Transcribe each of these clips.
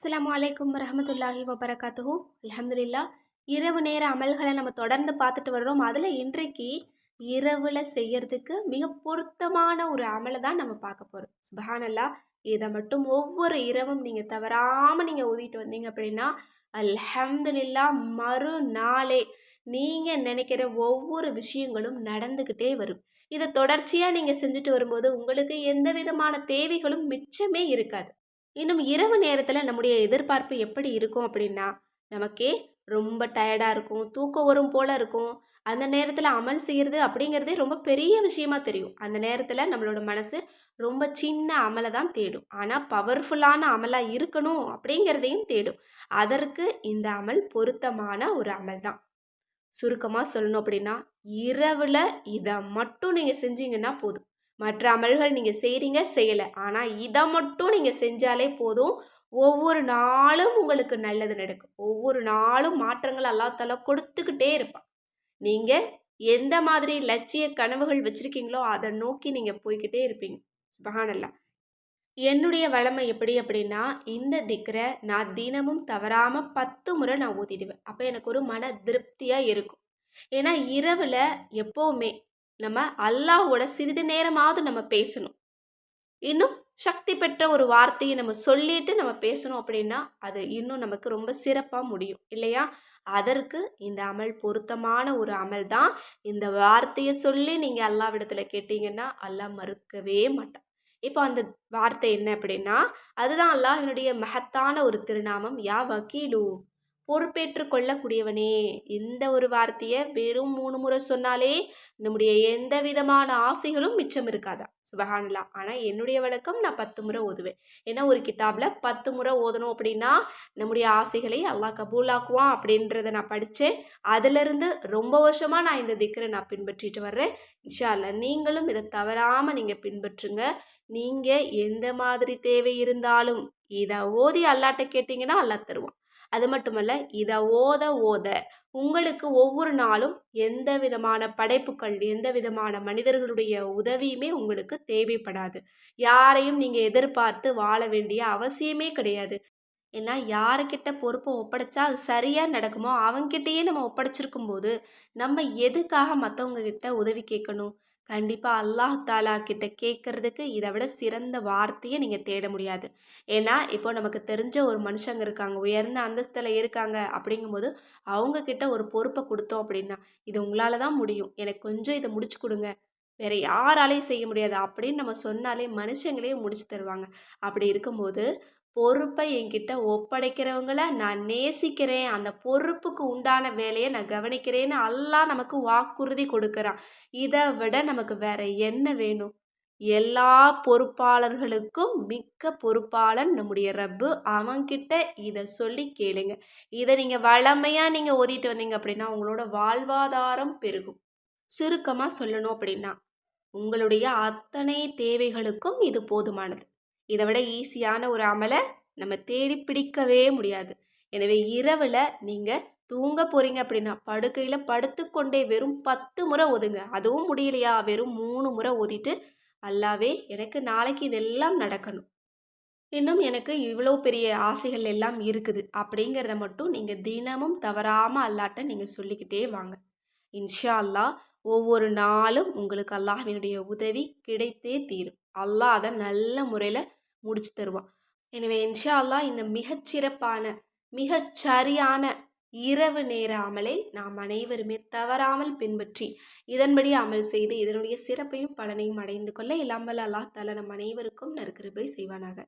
அஸ்லாம் அலைக்கும் வரஹமத்துல்லாஹி வபரகாத்துஹூ. அலமதுல்லா இரவு நேர அமல்களை நம்ம தொடர்ந்து பார்த்துட்டு வர்றோம். அதில் இன்றைக்கு இரவில் செய்யறதுக்கு மிக பொருத்தமான ஒரு அமலை தான் நம்ம பார்க்க போகிறோம் சுபஹானல்லா இதை மட்டும் ஒவ்வொரு இரவும் நீங்கள் தவறாமல் நீங்கள் ஊதிட்டு வந்தீங்க அப்படின்னா அல்ஹம்துலில்லா மறுநாளே நீங்கள் நினைக்கிற ஒவ்வொரு விஷயங்களும் நடந்துக்கிட்டே வரும். இதை தொடர்ச்சியாக நீங்கள் செஞ்சுட்டு வரும்போது உங்களுக்கு எந்த விதமான தேவைகளும் மிச்சமே இருக்காது. இன்னும் இரவு நேரத்தில் நம்முடைய எதிர்பார்ப்பு எப்படி இருக்கும் அப்படின்னா நமக்கே ரொம்ப டயர்டாக இருக்கும் தூக்கம் வரும் போல் இருக்கும். அந்த நேரத்தில் அமல் செய்கிறது அப்படிங்கிறதே ரொம்ப பெரிய விஷயமா தெரியும். அந்த நேரத்தில் நம்மளோட மனசு ரொம்ப சின்ன அமலை தான் தேடும். ஆனால் பவர்ஃபுல்லான அமலாக இருக்கணும் அப்படிங்கிறதையும் தேடும். அதற்கு இந்த அமல் பொருத்தமான ஒரு அமல் தான். சுருக்கமாக சொல்லணும் அப்படின்னா இரவில் இதை மட்டும் நீங்கள் செஞ்சீங்கன்னா போதும். மற்ற அமல்கள் நீங்கள் செய்கிறீங்க செய்யலை. ஆனால் இதை மட்டும் நீங்கள் செஞ்சாலே போதும். ஒவ்வொரு நாளும் உங்களுக்கு நல்லது நடக்கும். ஒவ்வொரு நாளும் மாற்றங்கள் அல்லாத்தால கொடுத்துக்கிட்டே இருப்பான் நீங்கள் எந்த மாதிரி லட்சிய கனவுகள் வச்சுருக்கீங்களோ அதை நோக்கி நீங்கள் போய்கிட்டே இருப்பீங்க. சுபஹானல்லா. என்னுடைய வளமை எப்படி அப்படின்னா இந்த திக்கரை நான் தினமும் தவறாமல் பத்து முறை நான் ஊதிடுவேன் அப்போ எனக்கு ஒரு மன திருப்தியாக இருக்கும். ஏன்னா இரவில் எப்போவுமே நம்ம அல்லாஹோட சிறிது நேரமாவது நம்ம பேசணும். இன்னும் சக்தி பெற்ற ஒரு வார்த்தையை நம்ம சொல்லிட்டு நம்ம பேசணும் அப்படின்னா அது இன்னும் நமக்கு ரொம்ப சிறப்பாக முடியும். இல்லையா? அதற்கு இந்த அமல் பொருத்தமான ஒரு அமல் தான். இந்த வார்த்தையை சொல்லி நீங்கள் அல்லாவிடத்தில் கேட்டீங்கன்னா அல்லாஹ் மறுக்கவே மாட்டான். இப்போ அந்த வார்த்தை என்ன அப்படின்னா அதுதான் அல்லாஹினுடைய மகத்தான ஒரு திருநாமம். யா வக்கீலு பொறுப்பேற்று கொள்ளக்கூடியவனே. இந்த ஒரு வார்த்தையை வெறும் மூணு முறை சொன்னாலே நம்முடைய எந்த விதமான ஆசைகளும் மிச்சம் இருக்காதா? சுபஹானலா ஆனால் என்னுடைய வழக்கம் நான் பத்து முறை ஓதுவேன். ஏன்னா ஒரு கிதாபில் பத்து முறை ஓதணும் அப்படின்னா நம்முடைய ஆசைகளை அல்லாஹ் கபூலாக்குவான் அப்படின்றத நான் படித்தேன் அதிலிருந்து ரொம்ப வருஷமாக நான் இந்த திக்கரை நான் பின்பற்றிட்டு வர்றேன். இன்ஷா அல்லா நீங்களும் இதை தவறாமல் நீங்கள் பின்பற்றுங்க. நீங்கள் எந்த மாதிரி தேவை இருந்தாலும் இதை ஓதி அல்லாட்ட கேட்டிங்கன்னா அல்லா தருவான். அது மட்டுமல்ல இதை ஓத ஓத உங்களுக்கு ஒவ்வொரு நாளும் எந்த விதமான படைப்புகள் எந்த விதமான மனிதர்களுடைய உதவியுமே உங்களுக்கு தேவைப்படாது. யாரையும் நீங்கள் எதிர்பார்த்து வாழ வேண்டிய அவசியமே கிடையாது. ஏன்னா யாருக்கிட்ட பொறுப்பை ஒப்படைச்சா அது சரியாக நடக்குமோ அவங்ககிட்டயே நம்ம ஒப்படைச்சிருக்கும் போது நம்ம எதுக்காக மற்றவங்க கிட்ட உதவி கேட்கணும்? கண்டிப்பாக அல்லாஹ் தாலா கிட்ட கேட்குறதுக்கு இதை விட சிறந்த வார்த்தையை நீங்கள் தேட முடியாது. ஏன்னா இப்போ நமக்கு தெரிஞ்ச ஒரு மனுஷங்க இருக்காங்க உயர்ந்த அந்தஸ்தில் இருக்காங்க அப்படிங்கும்போது அவங்கக்கிட்ட ஒரு பொறுப்பை கொடுத்தோம் அப்படின்னா இது உங்களால் தான் முடியும். எனக்கு கொஞ்சம் இதை முடிச்சு கொடுங்க. வேறு யாராலையும் செய்ய முடியாது அப்படின்னு நம்ம சொன்னாலே மனுஷங்களே முடிச்சு தருவாங்க. அப்படி இருக்கும்போது பொறுப்பை என்கிட்ட ஒப்படைக்கிறவங்கள நான் நேசிக்கிறேன். அந்த பொறுப்புக்கு உண்டான வேலையை நான் கவனிக்கிறேன்னு எல்லாம் நமக்கு வாக்குறுதி கொடுக்குறான். இதை விட நமக்கு வேற என்ன வேணும்? எல்லா பொறுப்பாளர்களுக்கும் மிக்க பொறுப்பாளன் நம்முடைய ரப்பு. அவன்கிட்ட இதை சொல்லி கேளுங்க. இதை நீங்கள் வளமையாக நீங்கள் ஓதிட்டு வந்தீங்க அப்படின்னா உங்களோட வாழ்வாதாரம் பெருகும். சுருக்கமாக சொல்லணும் அப்படின்னா உங்களுடைய அத்தனை தேவைகளுக்கும் இது போதுமானது. இதை விட ஈஸியான ஒரு அமலை நம்ம தேடி பிடிக்கவே முடியாது. எனவே இரவில் நீங்கள் தூங்க போகிறீங்க அப்படின்னா படுக்கையில் படுத்துக்கொண்டே வெறும் பத்து முறை ஒதுங்க அதுவும் முடியலையா? வெறும் மூணு முறை ஓதிட்டு அல்லாவே எனக்கு நாளைக்கு இதெல்லாம் நடக்கணும். இன்னும் எனக்கு இவ்வளோ பெரிய ஆசைகள் எல்லாம் இருக்குது. அப்படிங்கிறத மட்டும் நீங்கள் தினமும் தவறாமல் அல்லாட்ட நீங்கள் சொல்லிக்கிட்டே வாங்க. இன்ஷா அல்லா ஒவ்வொரு நாளும் உங்களுக்கு அல்லாஹினுடைய உதவி கிடைத்தே தீரும். அல்லாஹ் அதை நல்ல முறையில் முடிச்சு தருவான். எனவே இன்ஷா அல்லா இந்த மிகச்சிறப்பான மிகச்சரியான இரவு நேர அமலை நாம் அனைவருமே தவறாமல் பின்பற்றி இதன்படி அமல் செய்து இதனுடைய சிறப்பையும் பலனையும் அடைந்து கொள்ள இல்லாமல் அல்லாஹ் தலா நம் அனைவருக்கும் நற்கிருபை செய்வானாக.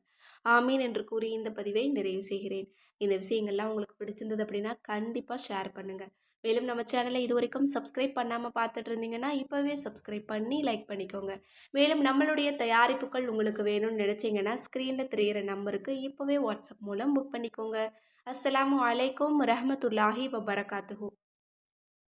ஆமீன் என்று கூறி இந்த பதிவை நிறைவு செய்கிறேன். இந்த விஷயங்கள்லாம் உங்களுக்கு பிடிச்சிருந்தது அப்படின்னா கண்டிப்பாக ஷேர் பண்ணுங்கள் மேலும் நம்ம சேனலை இது வரைக்கும் சப்ஸ்கிரைப் பண்ணாமல் பார்த்துட்டு இருந்தீங்கன்னா இப்போவே சப்ஸ்கிரைப் பண்ணி லைக் பண்ணிக்கோங்க. மேலும் நம்மளுடைய தயாரிப்புகள் உங்களுக்கு வேணும்னு நினச்சிங்கன்னா ஸ்க்ரீனில் தெரிகிற நம்பருக்கு இப்போவே வாட்ஸ்அப் மூலம் புக் பண்ணிக்கோங்க. அஸ்லாம் வலைக்கம் ரஹமத்துல்லாஹி வபரகாத்துஹூ.